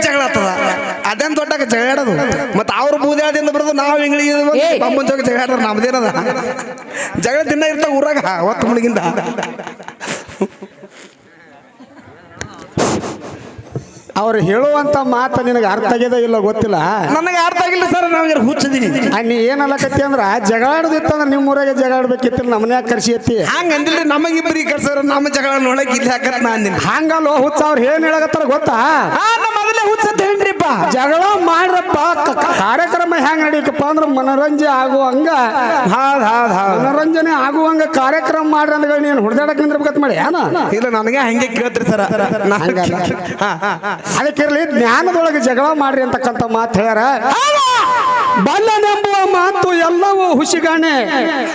ಜಗಳ ಆಗ್ತದ. ಅದೇನ್ ದೊಡ್ಡ ಜಗಾಡೋದು ಮತ್ತ ಅವ್ರ ಬೂದ್ಯಾದಿಂದ ಬರೋದು ನಾವು ಇಂಗ್ಲಿಗೆ ಬಮ್ಮನ್ ಜೋಗ ಜಗಳ ಆಡೋದು ನಮ್ದೇನದ ಜಗಳ ದಿನ ಇರ್ತಾವ ಊರಾಗ ಒತ್ತು ಮುಳುಗಿಂದ. ಅವ್ರು ಹೇಳುವಂತ ಮಾತು ನಿನಗೆ ಅರ್ಥ ಆಗಿದೆ ಇಲ್ಲ ಗೊತ್ತಿಲ್ಲ? ನನಗೆ ಅರ್ಥ ಆಗಿಲ್ಲ ಸರ್ ನಾವು ಹುಚ್ಚಿದೀನಿ. ಆ, ನೀ ಏನಲ್ಲಕತ್ತಿ ಅಂದ್ರ ಜಗಾಡದಿತ್ತಂದ್ರ ನಿಮ್ಮ ಊರಾಗೆ ಜಗಳಾಡ್ಬೇಕಿತ್ತಿಲ್ಲ ನಮ್ಮನ್ಯಾಗ ಕರ್ಸಿ ಎತ್ತಿ. ಹಂಗ ಅಂದಿಲ್ಲ ಇಬ್ಬರಿ ಕಳ್ಸೋರು ನಮ್ಮ ಜಗಳ ನೋಡಕ್ ಇಲ್ಲಿ ಹಾಕತ್ ನಾ ಹಂಗಲ್ವ ಹಂಗಲ್ಲ ಹುಚ್ಚ ಅವ್ರು ಏನ್ ಹೇಳಕತ್ತಾರ ಗೊತ್ತಾ? ನಮ್ಮ ಹೇಳ್ರಿಪ್ಪ ಜಗಳ ಮಾಡ್ರಪ್ಪ. ಕಾರ್ಯಕ್ರಮ ಹೆಂಗ್ ನಡೀತಪ್ಪ ಅಂದ್ರ ಮನೋರಂಜನೆ ಆಗುವಂಗ. ಹಾ ಹಾ ಹಾ ಮನೋರಂಜನೆ ಆಗುವಂಗ ಕಾರ್ಯಕ್ರಮ ಮಾಡ್ರಿ ಅಂದ್ರೆ ನೀನು ಹುಡ್ದಾಡಕ್ ನಿಂದ್ರಬೇಕತ್ ಮಾಡಿ. ಏನ? ಇಲ್ಲ ನನಗೆ ಹಂಗೆ ಕೇಳ್ತೀರಿ ಸರ್. ಹಂಗಲ್ಲ. ಅದಕ್ಕಿರ್ಲಿ ಜ್ಞಾನದೊಳಗೆ ಜಗಳ ಮಾಡ್ರಿ ಅಂತಕ್ಕಂಥ ಮಾತು ಹೇಳ್ಯಾರ. ಬಲ್ಲನೆಂಬುವ ಮಾತು ಎಲ್ಲವೂ ಹುಸಿಗಾಣೆ.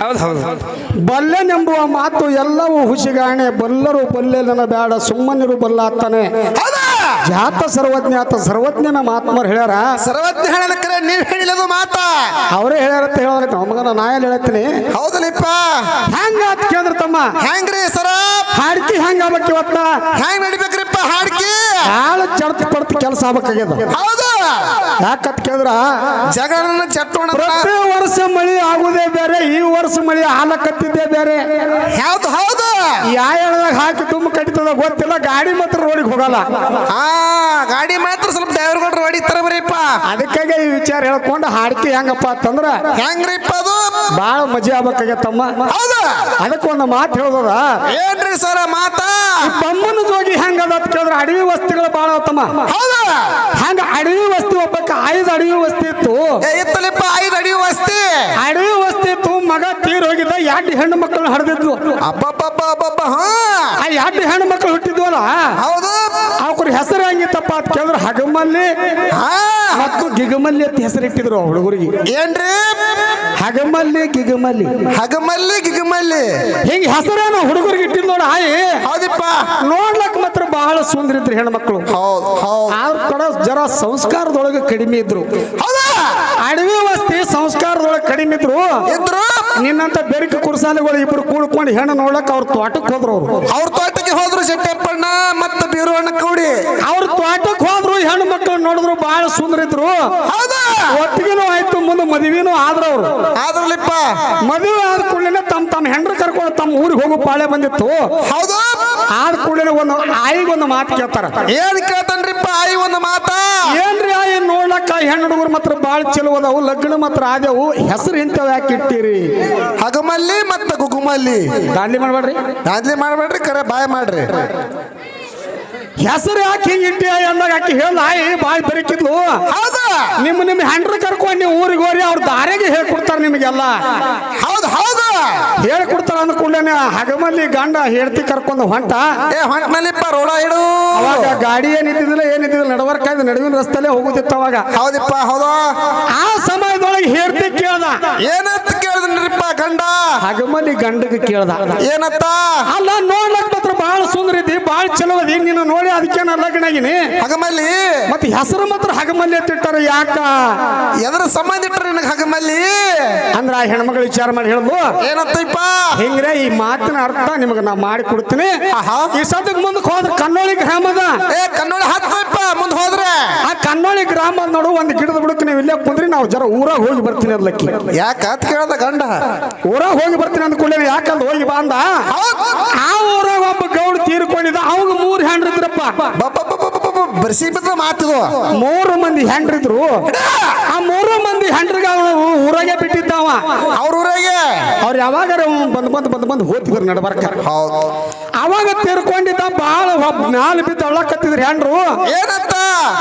ಬಲ್ಲನೆಂಬುವ ಹೌದ್ ಹೌದ್. ಬಲ್ಲೆನೆಂಬುವ ಮಾತು ಎಲ್ಲವೂ ಹುಸಿಗಾಣೆ. ಬಲ್ಲರು ಬಲ್ಲೆನ ಬೇಡ ಸುಮ್ಮನಿರು ಬಲ್ಲಾತ್ತಾನೆ ಹೌದಾ? ಜಾತ ಸರ್ವಜ್ಞಾತ ಸರ್ವಜ್ಞನ ಮಾತ್ಮರು ಹೇಳ್ಯಾರ. ಸರ್ವಜ್ಞ ಹೇಳನಕ್ಕರೆ ನೀವ್ ಹೇಳಿಲ್ಲದು ಮಾತ. ಅವರೇ ಹೇಳ್ಯಾರ ಅಂತ ಹೇಳಕ ನಮಗನ ನಾ ಎಲ್ಲಿ ಹೇಳ್ತೀನಿ? ಹೌದಲಿಪ್ಪ ಹೆಂಗ ಕೇಂದ್ರ ತಮ್ಮ? ಹೆಂಗ್ರಿ ಸರ? ಹಾಡ್ಕಿ ಹೆಂಗ ಆಗ್ಬೇಕು ಇವತ್ತ? ಹೆಂಗ್ ನಡಿಬೇಕ್ರಿಪ್ಪ ಹಾಡ್ಕಿ? ಭಾಳ ಚಡ್ತ ಪಡ್ತ ಕೆಲಸ ಆಗ್ಬೇಕಾಗ್ಯದ. ಹೌದು. ಯಾಕಂತ ಕೇಳಿದ್ರ? ಜಗಳನ ಚಟ್ಟೋಣ ಪ್ರತಿ ವರ್ಷ ಮಳಿ ಆಗುದೇ ಬೇರೆ ಈ ವರ್ಷ ಮಳಿ ಹಾಲಕತ್ತಿದ್ದೇ ಬೇರೆ. ಯಾವ್ದು ಹೌದು. ಯಾ ಎಳ್ದಾಗ ಹಾಕಿ ತುಂಬ ಕಡಿತದ ಗೊತ್ತಿಲ್ಲ ಗಾಡಿ ಮಾತ್ರ ರೋಡಿಗೆ ಹೋಗಲ್ಲ. ಆ ಗಾಡಿ ಮಾತ್ರ ಸ್ವಲ್ಪ ಡ್ರೈವರ್ ರೋಡಿ ತರ ಬರೀಪ್ಪ. ಅದಕ್ಕಾಗಿ ಈ ವಿಚಾರ ಹೇಳ್ಕೊಂಡು ಹಾಡ್ಕಿ ಹೆಂಗಪ್ಪ ಅಂತಂದ್ರ ಹೆಂಗ್ರಿಪ್ಪ ಅದು? ಭಾಳ ಮಜಾ ಆಗ್ಬೇಕಾಗತ್ತಮ್ಮ ಹೌದು. ಅದಕ್ಕೆ ಒಂದು ಮಾತು ಹೇಳ್ದದ. ಏನ್ರಿ ಸರ ಮಾತಾ? ಬಮ್ಮನ ಜೋಡಿ ಹೆಂಗದ ಅಂತ ಕೇಳಿದ್ರೆ ಅಡವಿ ವಸ್ತುಗಳು ಭಾಳ ಉತ್ತಮ. ಹೌದಾ? ಹಂಗ ಅಡವಿ ವಸ್ತು ಒಬ್ಬ ಐದು ಅಡವಿ ವಸ್ತು ಇತ್ತು. ಏ, ಇತ್ತಲಿಪ್ಪ ಐದು ಅಡಿ ವಸ್ತಿ. ಅಡವಿ ವಸ್ತು ಇತ್ತು ಮಗ ತೀರ್ ಹೋಗಿದ್ದ ಎರಡು ಹೆಣ್ಣು ಮಕ್ಕಳನ್ನ ಹಡ್ದಿದ್ವು. ಅಬ್ಬಬ್ಬಬ್ಬ ಅಬ್ಬಬ್ಬ ಹಾ. ಆ ಎರಡು ಹೆಣ್ಣು ಮಕ್ಕಳು ಹುಟ್ಟಿದ್ವಲ್ಲ? ಹೌದು. ಅವ್ರ ಹೆಸರು ಹೆಂಗಿತ್ತಪ್ಪ ಅಂತ ಕೇಳಿದ್ರೆ ಹಗಮಲ್ಲಿ. ಹತ್ತು ಮತ್ತು ಗಿಗಮಲ್ಲಿ ಅಂತ ಹೆಸರು ಇಟ್ಟಿದ್ರು ಆ ಹುಡುಗರಿಗೆ. ಏನ್ರಿ? ಹಗಮಲ್ಲಿ ಗಿಗಮಲ್ಲಿ. ಹಗಮಲ್ಲಿ ಗಿಗಮಲ್ಲಿ ಹಿಂಗ ಹೆಸರೇನು ಹುಡುಗರಿಗೆ ಇಟ್ಟಿದ್ ನೋಡ ಆಯಿ. ಹೌದಿಪ್ಪ. ನೋಡ್ಲಕ್ ಮಾತ್ರ ಬಹಳ ಸುಂದರ ಇದ್ರು ಹೆಣ್ಮಕ್ಳು. ಹೌದ್ ಹೌದು. ಆದ್ರ ಕಡೆ ಜರ ಸಂಸ್ಕಾರದೊಳಗೆ ಕಡಿಮೆ ಇದ್ರು. ಹೌದಾ? ಅಡವಿ ವಸ್ತಿ ಸಂಸ್ಕಾರದೊಳಗೆ ಕಡಿಮೆ ಇದ್ರು. ಇದ್ರು? ನಿನ್ನಂತ ಬೆರಕ ಕುರ್ಸಾಲಿಗಳು ಇಬ್ರು ಕೂಡ್ಕೊಂಡು ಹೆಣ್ಣು ನೋಡ್ಲಕ್ ಅವ್ರ ತೋಟಕ್ಕೆ ಹೋದ್ರು ಅವ್ರು. ಅವ್ರ ತೋಟಕ್ಕೆ ಹೋದ್ರು ಶೆಟ್ಟಪ್ಪಣ್ಣ ಮತ್ತೆ ಬೀರುವಣ್ಣ ಕೌಡಿ. ಅವ್ರ ತೋಟಕ್ಕೆ ಹೋದ್ರು ಹೆಣ್ಣು ಮಕ್ಕಳು ನೋಡಿದ್ರು ಬಹಳ ಸುಂದರ ಇದ್ರು. ಹೌದಾ? ಒಟ್ಟಿಗೆನೂ ಆಯ್ತು ಮುಂದೆ ಮದುವೆನೂ ಆದ್ರ ಅವ್ರು ಆದ್ರಲ್ಲಿಪ್ಪ. ಮದುವೆ ಆದ ಕೂಡಲೇ ತಮ್ಮ ತಮ್ಮ ಹೆಂಡ್ರು ಕರ್ಕೊಂಡು ತಮ್ಮ ಊರಿಗೆ ಹೋಗು ಪಾಳೆ ಬಂದಿತ್ತು. ಹೌದು. ಆದ ಕೂಡಲೇ ಒಂದು ಆಯಿಗೊಂದು ಮಾತು ಕೇಳ್ತಾರ. ಏನ್ ಕೇಳ್ತಾನ್ರಿಪ್ಪ ಆಯಿ ಒಂದು ಮಾತಾ? ಏನ್ರಿ ಆಯಿ ನೋಡ್ಲಕ್ಕ ಹೆಣ್ಣು ಹುಡುಗರು ಮಾತ್ರ ಬಾಳ ಚಲೋ ಅದಾವು ಲಗ್ನ ಮಾತ್ರ ಆದವು ಹೆಸರು ಇಂಥವ್ ಯಾಕೆ ಇಟ್ಟಿರಿ? ಹಗಮಲ್ಲಿ ಮತ್ತೆ ಗುಗುಮಲ್ಲಿ. ದಾಂಡಿ ಮಾಡ್ಬೇಡ್ರಿ. ದಾದ್ಲಿ ಮಾಡ್ಬೇಡ್ರಿ ಕರೆ ಬಾಯ್ ಮಾಡ್ರಿ. ಹೆಸರು ಯಾಕೆ ಹಿಂಗೆ ಇಟ್ಟಿ ಅಂದಾಗ ಆಕೆ ಹೇಳ ಬಾಯಿ ಬೆರಕಿದ್ಲು ಹೌದಾ? ನಿಮ್ಮ ನಿಮ್ಮ ಹೆಂಡ್ರು ಕರ್ಕೊಂಡು ನೀವು ಊರಿಗೆ ಹೋರಿ ಅವ್ರ ದಾರಿಗೆ ಹೇಳ್ಕೊಡ್ತಾರೆ ನಿಮಗೆಲ್ಲ ಹೌದು ಹೌದು. ಹೇಳ್ಕೊಡ್ತಾರ ಅಂದ್ಕೊಂಡೇನೆ ಹಗಮಲ್ಲಿ ಗಂಡ ಹೇಳ್ತಿ ಕರ್ಕೊಂಡು ಹೊಂಟ. ಏ ಹೊಂಟ್ನಲ್ಲಿಪ್ಪ ರೋಡ ಇಡು. ಅವಾಗ ಗಾಡಿ ಏನಿದ್ದಿಲ್ಲ ಏನಿದ್ದಿಲ್ಲ ನಡವರ್ಕ ನಡುವಿನ ರಸ್ತೆಲ್ಲೇ ಹೋಗುದಿತ್ತು ಅವಾಗ. ಹೌದಿಪ್ಪ ಹೌದು. ಆ ಸಮಯದೊಳಗೆ ಹೇಳ್ತಿ ಕೇಳ್ದ. ಏನಂತ ಕೇಳಿದ್ರಿಪ್ಪ ಗಂಡ? ಹಗಮಲ್ಲಿ ಗಂಡಗೆ ಕೇಳ್ದ. ಏನತ್ತ ಅಲ್ಲ ನೋಡ್ಲಕ್ ಮಾತ್ರ ಬಾಳ ಚಲೋ ಅದಿ ನಿನ್ನ ನೋಡಿ ಅದಕ್ಕೆ ನಾನು ಲಗ್ನಾಗಿನಿ. ಹಗಮಲ್ಲಿ. ಮತ್ತೆ ಹೆಸರು ಮಾತ್ರ ಹಗಮಲ್ಲಿ ಎತ್ತಿಟ್ಟಾರ ಯಾಕ? ಎದ್ರ ಸಂಬಂಧ ಇಟ್ಟರೆ ನಿನಗೆ ಹಗಮಲ್ಲಿ? ಅಂದ್ರ ಆ ಹೆಣ್ಮಗಳು ವಿಚಾರ ಮಾಡಿ ಹೇಳುದು ಏನಂತಪ್ಪ ಹಿಂಗ್ರೆ ಈ ಮಾತಿನ ಅರ್ಥ ನಿಮಗೆ ನಾ ಮಾಡಿ ಕೊಡ್ತೀನಿ. ಈ ಸದ್ಯಕ್ಕೆ ಮುಂದಕ್ಕೆ ಹೋದ್ರೆ ಕನ್ನೋಳಿ ಗ್ರಾಮದ ಏ ಕನ್ನೋಳಿ ಹತ್ತಪ್ಪ ಮುಂದೆ ಹೋದ್ರೆ. ಆ ಕನ್ನೋಳಿ ಗ್ರಾಮ ನೋಡು ಒಂದು ಗಿಡದ ಬಿಡಕ್ಕೆ ನೀವು ಇಲ್ಲೇ ಕುಂದ್ರಿ ನಾವು ಜರ ಊರಾಗ ಹೋಗಿ ಬರ್ತೀನಿ ಅದಕ್ಕೆ ಯಾಕೆ ಅಂತ ಕೇಳ್ದ ಗಂಡ? ಊರಾಗ ಹೋಗಿ ಬರ್ತೀನಿ ಅಂದ್ಕೊಳ್ಳಿ ಯಾಕಂದ್ ಹೋಗಿ ಬಾ ಆ ಒಬ್ಬ ಗೌಡ ತೀರ್ಕೊಂಡಿದ್ದ ಅವಾಗ ಮೂರು ಹೆಂಡ್ರಿದ್ರಪ್ಪ ಬರ್ಸಿ ಮಾತಿದು ಮೂರು ಮಂದಿ ಹೆಂಡ್ರಿದ್ರು ಆ ಮೂರು ಮಂದಿ ಹೆಂಡ್ರಿಗ ಊರಾಗೆ ಬಿಟ್ಟಿದ್ದಾವ. ಅವ್ರ ಊರಾಗೆ? ಅವ್ರು ಯಾವಾಗಾರ ಬಂದ್ ಬಂದ್ ಬಂದ್ ಬಂದ್ ಹೋಗ್ತಿದ್ರು ನಡಬರ್ಕ. ಅವಾಗ ತೀರ್ಕೊಂಡಿದ್ದ ಬಾಳ ಒಬ್ಬ ಮ್ಯಾಲ ಬಿದ್ದು ಅಳ್ಳಕತ್ತಿದ್ರು ಹೆಂಡ್ರು ಏನತ್ತ?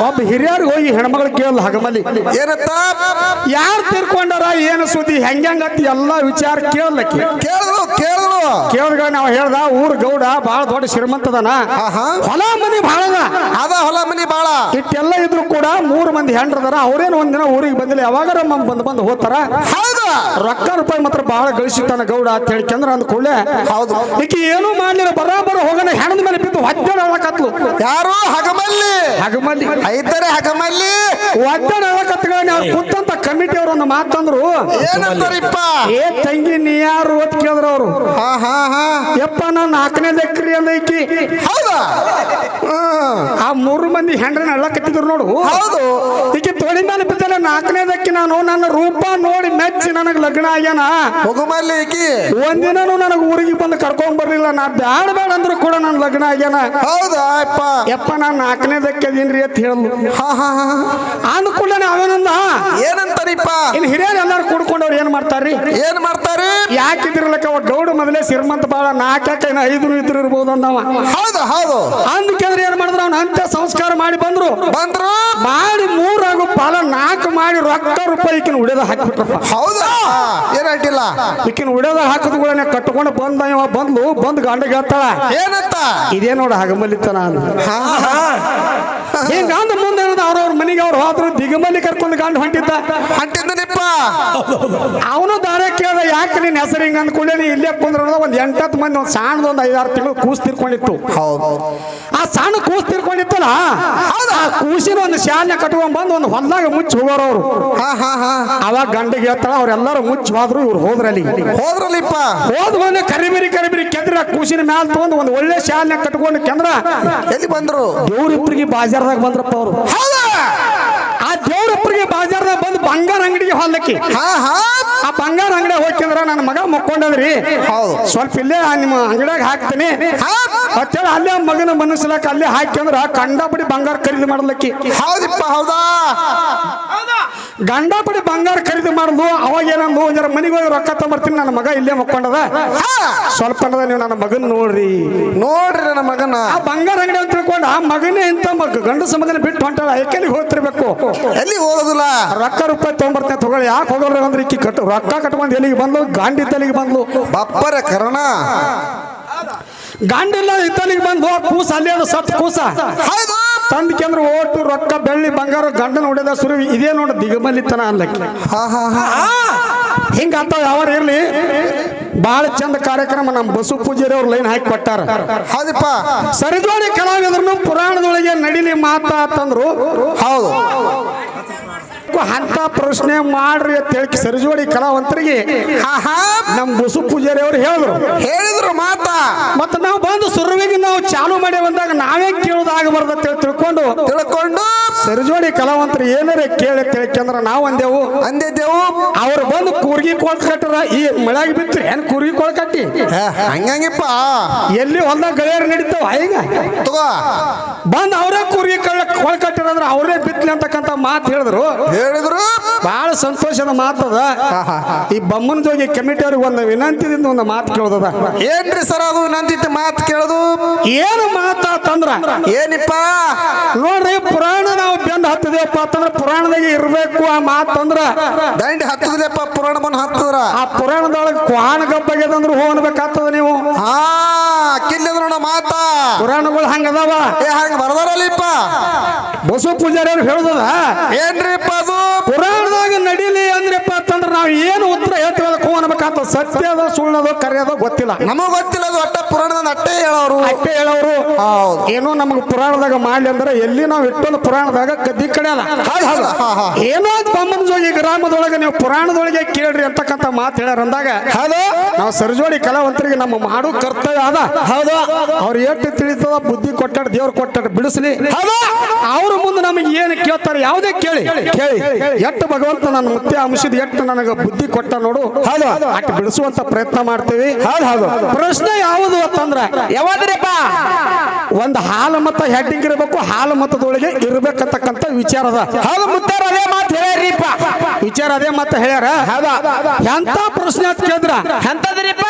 ಒಬ್ಬ ಹಿರಿಯರಿಗೆ ಹೋಗಿ ಹೆಣ್ಮಗಳು ಕೇಳಲ್ಲ ಹಗಮಲಿ ಏನತ್ತ? ಯಾರು ತೀರ್ಕೊಂಡಾರ ಏನು ಸುದ್ದಿ ಹೆಂಗಂಗತ್ತಿ ಎಲ್ಲಾ ವಿಚಾರ ಕೇಳಲಕ್ಕೆ ಕೇಳಿದ್ರು ಕೇಳಿದ್ರು. ಕೇಳಿದ್ಗ ನಾವು ಹೇಳ್ದ ಊರ್ ಗೌಡ ಬಾಳ ದೊಡ್ಡ ಶ್ರೀಮಂತದನ. ಆಹಾ. ಹೊಲ ಮನಿ ಬಾಳದ ಅದ. ಹೊಲ ಮನಿ ಬಾಳ. ಇಟ್ಟೆಲ್ಲ ಇದ್ರು ಕೂಡ ಮೂರು ಮಂದಿ ಹೆಂಡ್ರದಾರ ಅವ್ರೇನು ಒಂದಿನ ಊರಿಗೆ ಬಂದಿಲ್ಲ ಯಾವಾಗಾರ ಮ- ಬಂದ್ ಬಂದು ಹೋಗ್ತಾರ. ಹೌದು. ರೊಕ್ಕ ರೂಪಾಯಿ ಮಾತ್ರ ಬಹಳ ಗಳಿಸಿತಾನ ಗೌಡ ಅಂತ ಹೇಳಿ ಚಂದ್ರ ಅಂದ ಕೂಡಲೇ ಹೌದು. ಈಕಿ ಏನು ಮಾಡ್ಲಿಲ್ಲ ಬರಾಬರ ಹೋಗೋಣ ಹೆಣದ ಮೇಲೆ ಬಿದ್ದು ಒದ್ದಾಡ ಹೇಳಕತ್ಲು ಯಾರು? ಹಗಮಲ್ಲಿ. ಹಗಮಲ್ಲಿ. ಐತರೆ ಹಗಮಲ್ಲಿ. ಒದ್ದಾಡ ಹೇಳಕತ್ಗಳನ್ನ ಅವ್ರು ಕೂತಂತ ಕಮಿಟಿ ಅವ್ರು ಒಂದು ಮಾತಂದ್ರು ಏನಂತಾರಿಪ್ಪ? ಏ ತಂಗಿ ನೀ ಯಾರು ಅಂತ ಕೇಳಿದ್ರ ಅವರು. ಹಾ ಹಾ ಹಾ. ಯಪ್ಪ ನಾನು ನಾಲ್ಕನೇ ಎಕ್ರಿ ಅಂದ ಈಕಿ. ಹೌದಾ? ಆ ಮೂರು ಮಂದಿ ಹೆಂಡ್ರನ್ನ ಎಲ್ಲ ಕಟ್ಟಿದ್ರು ನೋಡು. ಹೌದು. ಈಕೆ ತೊಳಿ ಮೇಲೆ ಬಿದ್ದಲ್ಲ ನಾಲ್ಕನೇದಕ್ಕೆ ನಾನು ನನ್ನ ರೂಪ ನೋಡಿ ಮೆಚ್ಚಿ ನನಗೆ ಲಗ್ನ ಆಗ್ಯಾನ. ಹೋಗುಮಲ್ಲಿ ಈಕಿ. ಒಂದಿನನು ನನಗೆ ಊರಿಗೆ ಬಂದು ಕರ್ಕೊಂಡ್ ಬರ್ಲಿಲ್ಲ. ನಾ ಬ್ಯಾಡ ಬೇಡ ಅಂದ್ರು ಕೂಡ ನನ್ ಲಗ್ನ ಆಗ್ಯಾನ. ಹೌದಾ ಅಪ್ಪ? ಯಪ್ಪ ನಾನು ನಾಲ್ಕನೇದಕ್ಕೆ ಅದೀನ್ರಿ ಅಂತ ಹೇಳಿದ್ಲು ಹಾ ಹಾ ಹಾ ಅವೇನಂದ ಏನಂತಾರಿಪ್ಪ? ಇನ್ನು ಹಿರಿಯರು ಎಲ್ಲಾರು ಕೂಡ್ಕೊಂಡವ್ರು ಏನ್ ಮಾಡ್ತಾರ್ರಿ? ಏನ್ ಮಾಡ್ತಾರಿ ಯಾಕಿದ್ರಲಕ್ಕ ಅವ ಗೌಡ ಮೊದಲೇ ಶ್ರೀಮಂತ ಬಾಳ ನಾಲ್ಕಕ್ಕ ಇನ್ನು ಐದು ಇದ್ರು ಇರ್ಬೋದು ಅಂದವ. ಹೌದು ಹೌದು. ಅಂದ್ಕಂದ್ರೆ ಏನ್ ಮಾಡಿದ್ರು ಅವ್ನ ಅಂತ್ಯ ಸಂಸ್ಕಾರ ಮಾಡಿ ಬಂದ್ರು. ಬಂದ್ರು? ಮಾಡಿ ಮೂರಾಗು ಪಾಲ ನಾಲ್ಕು ಮಾಡಿ ರೊಕ್ಕ ರೂಪಾಯಿ ಈಕಿನ ಉಳಿದ ಹೌದು. ಹೌದಾ ಏನಾಟಿಲ್ಲ ಈಕಿನ ಉಳಿದ ಕೂಡ ಕಟ್ಕೊಂಡು ಬಂದ ಇವ ಬಂದ್ಲು ಬಂದ್ ಗಂಡ ಹೇಳ್ತಾಳ. ಏನಂತ? ಇದೇ ನೋಡ ಹಗಮಲ್ಲಿತನ ಅಂದ. ಹಾ ಹಾ. ಹಿಂಗ ಅಂದ ಮುಂದೆ ಏನದ ಅವ್ರವ್ರ ಮನೆಗೆ ಅವ್ರು ಹೋದ್ರು ದಿಗಮಲ್ಲಿ ಕರ್ಕೊಂಡು ಗಂಡ ಹೊಂಟಿದ್ದ. ಅಂಟಿದ್ದನಿಪ್ಪ ಅವನು ದಾರ ಕೇಳ್ದ ಯಾಕೆ ನಿನ್ನ ಹೆಸರು ಹಿಂಗ ಅಂದ್ಕೊಂಡೆ? ನೀ ಇಲ್ಲೇ ಕುಂದ್ರ ಒಂದ್ ಎಂಟತ್ತು ಮಂದಿ ಒಂದ್ ಸಾಣದ ಒಂದ್ ಐದಾರು ತಿಂಗಳು ಕೂಸ್ ತಿರ್ಕೊಂಡಿತ್ತು. ಹೌದು. ಆ ಸಣ್ಣ ಕೂಸ್ ತಿರ್ಕೊಂಡಿತ್ತಲ್ಲ ಆ ಕೂಸಿನ ಒಂದು ಶಾಲೆ ಕಟ್ಕೊಂಡ್ ಬಂದು ಒಂದು ಹೊಲ್ದಾಗ ಮುಚ್ಚಿ ಹೋಗೋರು ಅವ್ರು. ಅವಾಗ ಗಂಡಿಗೆ ಹೇಳ್ತಾಳ ಅವ್ರೆಲ್ಲರೂ ಮುಚ್ಚಿ ಹೋದ್ರು ಇವ್ರು ಹೋದ್ರಲ್ಲಿ. ಹೋದ್ರಲ್ಲಿಪ್ಪ. ಹೋದ್ ಬಂದು ಕರಿಬಿರಿ ಕರಿಬಿರಿ ಕೆಂದ್ರ ಕೂಸಿನ ಮ್ಯಾಲ ತಗೊಂಡು ಒಂದು ಒಳ್ಳೆ ಶಾಲೆ ಕಟ್ಕೊಂಡು ಕೆಂದ್ರ ಎಲ್ಲಿ ಬಂದ್ರು? ಇವ್ರಿಬ್ರಿಗೆ ಬಾಜಾರ್ದಾಗ ಬಂದ್ರಪ್ಪ ಅವರು ಹೌದಾ ಆ ದೇವ್ರಿಬ್ರಿಗೆ ಬಾಜಾರ್ದಾಗ ಬಂದು ಹಾ ಹಾ. ಆ ಬಂಗಾರ ಅಂಗಡಿ ಹೋಗ್ತಿದ್ರ ನನ್ನ ಮಗ ಮುಕ್ಕೊಂಡದ್ರಿ. ಹೌದು. ಸ್ವಲ್ಪ ಇಲ್ಲೇ ಆ ನಿಮ್ಮ ಅಂಗಡಿಯಾಗ ಹಾಕ್ತೀನಿ. ಹಾ. ಅಂತೇಳಿ ಅಲ್ಲೇ ಮಗನ ಮನಸ್ಸಲಕ್ಕ ಅಲ್ಲೇ ಹಾಕ್ಯಂದ್ರ ಕಂಡಾಪಡಿ ಬಂಗಾರ ಖರೀದಿ ಮಾಡ್ಲಕ್ಕಿ. ಹೌದಪ್ಪ ಹೌದಾ? ಗಂಡಾಪಡಿ ಬಂಗಾರ ಖರೀದಿ ಮಾಡುದು ಅವಾಗ ಏನಂದು ಒಂದರ ಮನೆಗೆ ಹೋಗಿ ರೊಕ್ಕ ತಗೊಂಬರ್ತೀನಿ ನನ್ನ ಮಗ ಇಲ್ಲೇ ಮಕ್ಕೊಂಡದ. ಸ್ವಲ್ಪ ಅನ್ನದ ನೀವು ನನ್ನ ಮಗನ್ ನೋಡ್ರಿ. ನೋಡ್ರಿ ನನ್ನ ಮಗನ. ಆ ಬಂಗಾರ ಅಂಗಡಿ ಅಂತ ತಿಳ್ಕೊಂಡ ಆ ಮಗನೇ ಇಂತ ಮಗ ಗಂಡ ಮಗನ ಬಿಟ್ಟು ಹೊಂಟಾಳ ಎಲ್ಲಿ ಹೋಗ್ತಿರ್ಬೇಕು? ಎಲ್ಲಿ ಹೋಗೋದಿಲ್ಲ? ರೊಕ್ಕ ರೂಪಾಯಿ ತಗೊಂಬರ್ತೇನೆ ತಗೊಳ್ಳಿ. ಯಾಕೆ ಹೋಗೋಲ್ಲ ಅಂದ್ರೆ ಇಕ್ಕಿ ಕಟ್ಟು ರೊಕ್ಕ ಕಟ್ಕೊಂಡು ಎಲ್ಲಿಗೆ ಬಂದ್ಲು? ಗಾಂಡಿ ತಲೆಗೆ ಬಂದ್ಲು. ಬಪ್ಪರ ಕರಣ. ಗಾಂಡಿಲ್ಲ ಇದ್ದಲ್ಲಿಗೆ ಬಂದು ಕೂಸ ಅಲ್ಲಿ ಅದು ಸತ್ ಕೂಸ. ಹೌದು. ತಂದ್ಕೆಂದ್ರೆ ಓಟು ರೊಕ್ಕ ಬೆಳ್ಳಿ ಬಂಗಾರ ಗಂಡನ ಹೊಡೆದ ಸುರು ಇದೇ ನೋಡ ದಿಗಮಲ್ಲಿತನ ಅನ್ಲಕ್ಕೆ. ಹಾ ಹಾ ಹಾ. ಹಿಂಗಂತ ಯಾವ ಇರ್ಲಿ? ಬಹಳ ಚಂದ ಕಾರ್ಯಕ್ರಮ ನಮ್ಮ ಬಸು ಪೂಜಾರಿ ಅವ್ರು ಲೈನ್ ಹಾಕಿ ಕೊಟ್ಟಾರ. ಹೌದಪ್ಪ. ಸರಿದೋಡಿ ಕಲಾವಿದರನ್ನು ಪುರಾಣದೊಳಗೆ ನಡಿಲಿ ಮಾತಾತಂದ್ರು ಹೌದು. ಅಂತ ಪ್ರಶ್ನೆ ಮಾಡ್ರಿ ಅಂತ ಹೇಳಿ ಸರಿಜೋಡಿ ಕಲಾವಂತರಿಗೆ. ನಮ್ಮ ಬಸು ಪೂಜಾರಿ ಅವರು ಹೇಳಿದ್ರು. ಹೇಳಿದ್ರು ಮಾತ. ಮತ್ತೆ ನಾವು ಬಂದು ಸುರುವಿಗೆ ನಾವು ಚಾಲು ಮಾಡಿ ಬಂದಾಗ ನಾವೇ ಕೇಳೋದಾಗಬಾರ್ದು ಅಂತ ಹೇಳಿ ತಿಳ್ಕೊಂಡು ತಿಳ್ಕೊಂಡು ಸರಿಜೋಡಿ ಕಲಾವಂತರು ಏನಾರ ಕೇಳಿ ತಿಳ್ಕೊಂಡ್ರ ನಾವು ಅಂದೆವು. ಅಂದಿದ್ದೆವು. ಅವ್ರು ಬಂದು ಕೂರ್ಗಿ ಕೊಳ್ ಕಟ್ಟರ. ಈ ಮಳೆಯಾಗಿ ಬಿತ್ತು ಏನ್ ಕೂರ್ಗಿ ಕೊಳ್ ಕಟ್ಟಿ? ಹಂಗಂಗಿಪ್ಪ. ಎಲ್ಲಿ ಹೊಲ್ದಾಗ ಗೆಳೆಯರು ನಡೀತಾವ ಈಗ ತಗೋ. ಬಂದ್ ಅವರೇ ಕೂರ್ಗಿ ಕೊಳ್ ಕಟ್ಟಿರಂದ್ರ ಅವರೇ ಬಿತ್ಲಿ ಅಂತಕ್ಕಂಥ ಮಾತು ಹೇಳಿದ್ರು. ಹೇಳಿದ್ರು. ಬಹಳ ಸಂತೋಷದ ಮಾತದ ಈ ಬಮ್ಮನ ಜೋಗಿ ಕಮಿಟಿ ಅವ್ರಿಗೆ ಒಂದು ವಿನಂತಿದಿಂದ ಒಂದು ಮಾತು ಕೇಳ್ದದ ಏನ್ರಿ ಸರ್ ಅದು ವಿನಂತಿ ಮಾತು ಕೇಳೋದು? ಏನು ಮಾತಾತಂದ್ರ? ಏನಿಪ್ಪ? ನೋಡ್ರಿ ಪುರಾಣ ನಾವು ಬೆಂಡ್ ಹತ್ತದೇಪ್ಪ ಅಂತಂದ್ರ ಪುರಾಣದಾಗ ಇರ್ಬೇಕು ಆ ಮಾತಂದ್ರ ದಂಡಿ ಹತ್ತದಪ್ಪ ಪುರಾಣ ಬಂದು ಹತ್ತದ್ರ? ಆ ಪುರಾಣದೊಳಗೆ ಕ್ವಾಣ ಗಬ್ಬಾಗ್ಯದಂದ್ರ ಹೂ ಅನ್ಬೇಕಾಗ್ತದ ನೀವು? ಹಾ ಕಿಲ್ಲಿದ ನೋಡ ಮಾತಾ. ಪುರಾಣಗಳು ಹಂಗದಾವ ಏ ಹಂಗ ಬರ್ದಾರಲ್ಲಿಪ್ಪ. ಬಸವ ಪೂಜಾರಿ ಅವ್ರು ಹೇಳುದದ? ಏನ್ರಿಪ್ಪ ಅದು? ಅದಕ್ಕೆ ಸತ್ಯದ ಸುಳ್ಳದ ಕರೆಯದ ಗೊತ್ತಿಲ್ಲ. ನಮಗ್ ಗೊತ್ತಿಲ್ಲ ಅದು ಒಟ್ಟ ಪುರಾಣದ ಅಟ್ಟೆ ಹೇಳೋರು. ಅಟ್ಟೆ ಹೇಳೋರು. ಏನೋ ನಮಗೆ ಪುರಾಣದಾಗ ಮಾಡ್ಲಿ ಅಂದ್ರೆ ಎಲ್ಲಿ ನಾವು ಇಟ್ಟೊಂದು ಪುರಾಣದಾಗ ಕದ್ದಿ ಕಡೆ ಅಲ್ಲ ಹಾ, ಹಾ. ಏನೋ ಬಮ್ಮನ ಜೋಗಿ ಗ್ರಾಮದೊಳಗೆ ನೀವು ಪುರಾಣದೊಳಗೆ ಕೇಳ್ರಿ ಅಂತಕ್ಕಂಥ ಮಾತು ಹೇಳ್ಯಾರ ಅಂದಾಗ ಹೌದು. ನಾವು ಸರ್ಜೋಡಿ ಕಲಾವಂತರಿಗೆ ನಮ್ಮ ಮಾಡು ಕರ್ತವ್ಯ ಅದ. ಹೌದು. ಅವ್ರು ಎಷ್ಟು ತಿಳಿತದ ಬುದ್ಧಿ ಕೊಟ್ಟಾಡ ದೇವ್ರು ಕೊಟ್ಟಾಡ ಬಿಡಿಸ್ಲಿ. ಹೌದು. ಅವ್ರ ಮುಂದೆ ನಮಗೆ ಏನು ಕೇಳ್ತಾರೆ ಯಾವುದೇ ಕೇಳಿ. ಕೇಳಿ. ಎಷ್ಟು ಭಗವಂತ ನನ್ನ ಮುತ್ತೆ ಅಂಶದ ಎಷ್ಟು ನನಗೆ ಬುದ್ಧಿ ಕೊಟ್ಟ ನೋಡು. ಹೌದು. ಅಷ್ಟು ಬಿಡಿಸುವಂತ ಪ್ರಯತ್ನ ಮಾಡ್ತೀವಿ. ಹೌದು ಹೌದು. ಪ್ರಶ್ನೆ ಯಾವುದು ಅಂತಂದ್ರ ಯಾವಾದ್ರಪ್ಪ ಒಂದು ಹಾಲು ಮತ ಹೆಡ್ಡಿಂಗ್ ಇರಬೇಕು ಹಾಲು ಮತದೊಳಗೆ ಇರ್ಬೇಕಂತಕ್ಕಂತ ವಿಚಾರ ಅದ. ಹೌದು ಮುತ್ತಾರ ಅದೇ ಮಾತು ವಿಚಾರ ಅದೇ ಮಾತು ಹೇಳ್ಯಾರ. ಎಂತ ಪ್ರಶ್ನೆ ಅಂತ ಕೇಳಿದ್ರ? ಎಂತದ್ರಿಪ್ಪ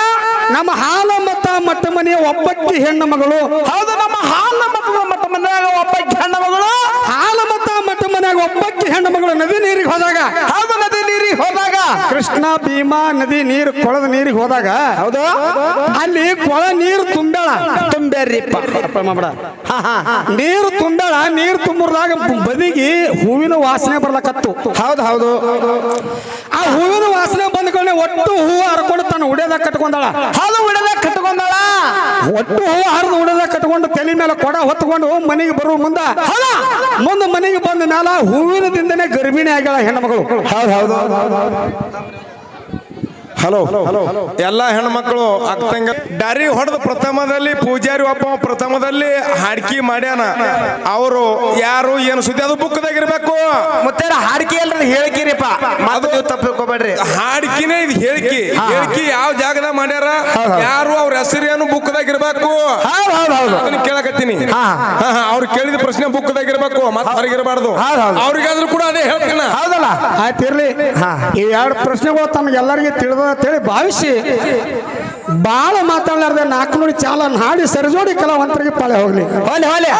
ನಮ್ಮ ಹಾಲು ಮತ ಮಟ್ಟ ಮನೆಯ ಒಬ್ಬಟ್ಟಿ ಹೆಣ್ಣು ಮಗಳು. ಹೌದು ನಮ್ಮ ಹಾಲು ಮತ ಮಟ್ಟ ಮನೆಯಾಗ ಒಬ್ಬಕ್ಕಿ ಹೆಣ್ಣು ಮಗಳು ಹಾಲ ಮತ ಮಟ್ಟ ಮನೆಯಾಗ ಒಬ್ಬಕ್ಕಿ ಹೆಣ್ಣು ಮಗಳು ನದಿ ನೀರಿಗೆ ಹೋದಾಗ ಹೌದು ನದಿ ನೀರಿಗೆ ಹೋದಾಗ ಕೃಷ್ಣ ಭೀಮಾ ನದಿ ನೀರು ಕೊಳದ ನೀರಿಗೆ ಹೋದಾಗ ಹೌದು. ಅಲ್ಲಿ ಕೊಳ ನೀರು ತುಂಬೇಳ ತುಂಬೇರಿಪ್ಪ ನೀರು ತುಂಬೇಳ ನೀರು ತುಂಬಿದಾಗ ಬದಿಗೆ ಹೂವಿನ ವಾಸನೆ ಬರ್ಲಕತ್ತು. ಹೌದು ಹೌದು. ಆ ಹೂವಿನ ವಾಸನೆ ಬಂದ್ಕೊಂಡೆ ಒಟ್ಟು ಹೂವು ಹರ್ಕೊಂಡು ತಾನು ಉಡ್ಯದಾಗ ಕಟ್ಕೊಂಡಾಳ ಹಾಲು ಉಡೆದ ಕಟ್ಕೊಂಡಾಳ ಒಟ್ಟು ಹೂವು ಹರಿದು ಉಡ್ಯದಾಗ ಕಟ್ಕೊಂಡು ತಲೆ ಮೇಲೆ ಕೊಡ ಹೊತ್ಕೊಂಡು ಮನೆಗೆ ಬರುವ ಮುಂದ ಮುಂದೆ ಮನೆಗೆ ಬಂದ ಮೇಲೆ ಹೂವಿನ ದಿಂದನೇ ಗರ್ಭಿಣಿ ಆಗ್ಯಾಳ ಹೆಣ್ಮಗಳು ಹೌದು ಹೌದು. ಹಲೋ. ಎಲ್ಲ ಹೆಣ್ಮಕ್ಳು ಅಕ್ಕಂಗ ಡರಿ ಹೊಡೆದ ಪ್ರಥಮದಲ್ಲಿ ಪೂಜಾರಿ ಒಬ್ಬ ಪ್ರಥಮದಲ್ಲಿ ಹಾಡ್ಕಿ ಮಾಡ್ಯಾನ. ಅವರು ಯಾರು ಏನು ಸುದ್ದಿ ಅದು ಬುಕ್ದಾಗಿರ್ಬೇಕು ಮತ್ತೆ ಹಾಡ್ಕಿ ಅಲ್ರಿ ಹೇಳಿಕಿರಿಪ್ಪ. ಅದು ನೀವು ತಪ್ಪಿಕೋಬೇಡ್ರಿ. ಹಾಡ್ಕಿನೇ ಇದು ಹೇಳಿಕಿ. ಹೇಳಿಕಿ ಯಾವ ಜಾಗದಾಗ ಮಾಡ್ಯಾರ? ಯಾರು ಅವ್ರ ಹೆಸರೇನು ಬುಕ್ದಾಗಿರ್ಬೇಕು ಹೌದು ಹೌದು ಹೌದು. ಅದನ್ನ ಕೇಳಕತ್ತೀನಿ. ಹಾ. ಅವ್ರು ಕೇಳಿದ ಪ್ರಶ್ನೆ ಬುಕ್ದಾಗಿರ್ಬೇಕು ಮತ್ತೆ ಹೊರಗಿರಬಾರ್ದು ಹೌದ್ ಹೌದ್. ಅವ್ರಿಗಾದ್ರೂ ಕೂಡ ಅದೇ ಹೇಳ್ತೀನಿ ಹೌದಲ್ಲ? ಆಯ್ತು ಇರ್ಲಿ. ಈ ಎರಡು ಪ್ರಶ್ನೆಗಳು ತಮಗೆಲ್ಲರಿಗೆ ತಿಳಿದ ಅಂತೇಳಿ ಭಾವಿಸಿ ಬಾಳ ಮಾತಾಡ್ಲಾರ್ದೆ ನಾಲ್ಕು ನೋಡಿ ಚಾಲ ಹಾಡಿ ಸರಿಜೋಡಿ ಕಲಾವಂತರಿಗೆ ಪಾಳೆ ಹೋಗ್ಲಿ. ಹೋಲಿ ಹೋಲಿ